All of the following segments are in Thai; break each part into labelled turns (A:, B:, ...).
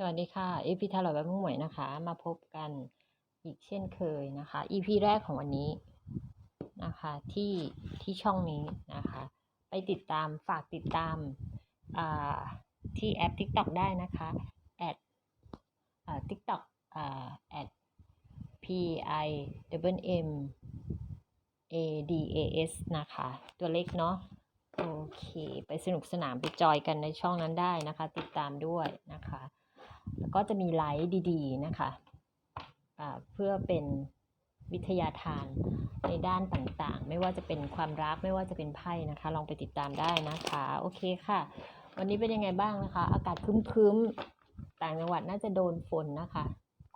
A: สวัสดีค่ะเอพีทาร์ลอยแบบมุ่งหมวยนะคะ มาพบกันอีกเช่นเคยนะคะ EP แรกของวันนี้นะคะที่ที่ช่องนี้นะคะ ไปติดตามฝากติดตามาที่แอป TikTok ได้นะคะแอดอ่า TikTok อ่าแอด P I W M A D A S นะคะ ตัวเล็กเนาะโอเค ไปสนุกสนานไปจอยกันในช่องนั้นได้นะคะ ติดตามด้วยนะคะ แล้วก็จะมีไลฟ์ดีๆนะคะอ่าเพื่อเป็นวิทยาทานในด้านต่างๆ ไม่ว่าจะเป็นความรักไม่ว่าจะเป็นไพ่นะคะ ลองไปติดตามได้นะคะ โอเคค่ะ วันนี้เป็นยังไงบ้างนะคะ อากาศคึ้มๆ ต่างจังหวัดน่าจะโดนฝนนะคะ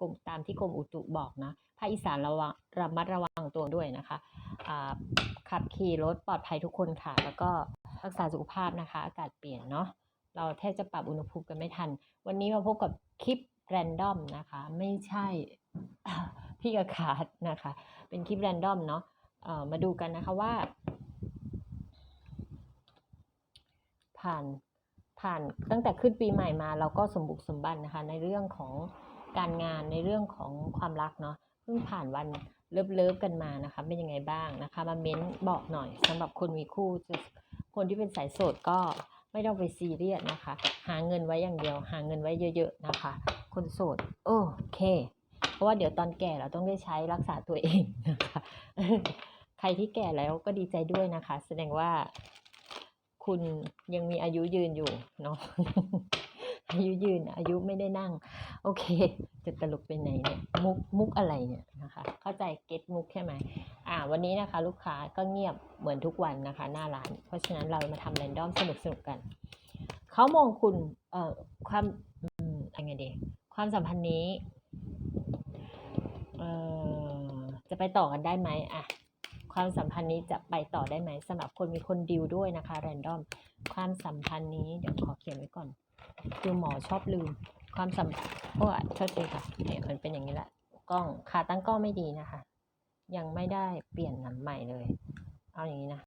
A: กรมตามที่กรมอุตุบอกนะภาคอีสานระวังระมัดระวังตัวด้วยนะคะอ่าขับขี่รถปลอดภัยทุกคนค่ะ แล้วก็รักษาสุขภาพนะคะ อากาศเปลี่ยนเนาะ เราแทบจะปรับอุณหภูมิกันไม่ทัน วันนี้มาพบกับคลิปแรนดอมนะคะ ไม่ใช่พี่กระขาดนะคะ เป็นคลิปแรนดอมเนาะเออมาดูกันนะคะว่า ผ่านผ่านตั้งแต่ขึ้นปีใหม่มา เราก็สมบุกสมบันนะคะ ในเรื่องของการงานในเรื่องของความรักเนาะเพิ่งผ่านวันเลิฟเลิฟกันมานะคะ เป็นยังไงบ้างนะคะ มาเม้นบอกหน่อยสำหรับคนมีคู่คนที่เป็นสายโสดก็ ไม่ต้องไปซีเรียสนะคะ หาเงินไว้อย่างเดียว หาเงินไว้เยอะ ๆ นะคะ คนโสด โอเค เพราะว่าเดี๋ยวตอนแก่เราต้องได้ใช้รักษาตัวเองนะคะใครที่แก่แล้วก็ดีใจด้วยนะคะ แสดงว่าคุณยังมีอายุยืนอยู่เนาะอายุยืนอายุไม่ได้นั่ง โอเค จะตลกไปไหนเนี่ย มุกมุกอะไรเนี่ย วันนี้นะคะ ลูกค้าก็เงียบเหมือนทุกวันนะคะ หน้าร้าน เพราะฉะนั้นเรามาทำแรนดอมสนุกสนุกกัน เขามองคุณเอ่อความอะไรไงดีความสัมพันธ์นี้เอ่อจะไปต่อกันได้ไหมอะความสัมพันธ์นี้จะไปต่อได้ไหมสำหรับคนมีคนดิวด้วยนะคะแรนดอมความสัมพันธ์นี้เดี๋ยวขอเขียนไว้ก่อน คือหมอชอบลืม ความสัมพันธ์โอ้โทษทีค่ะเนี่ยมันเป็นอย่างนี้แหละกล้องขาตั้งกล้องไม่ดีนะคะ ยังไม่ได้เปลี่ยนหนังใหม่เลย เอาอย่างนี้นะ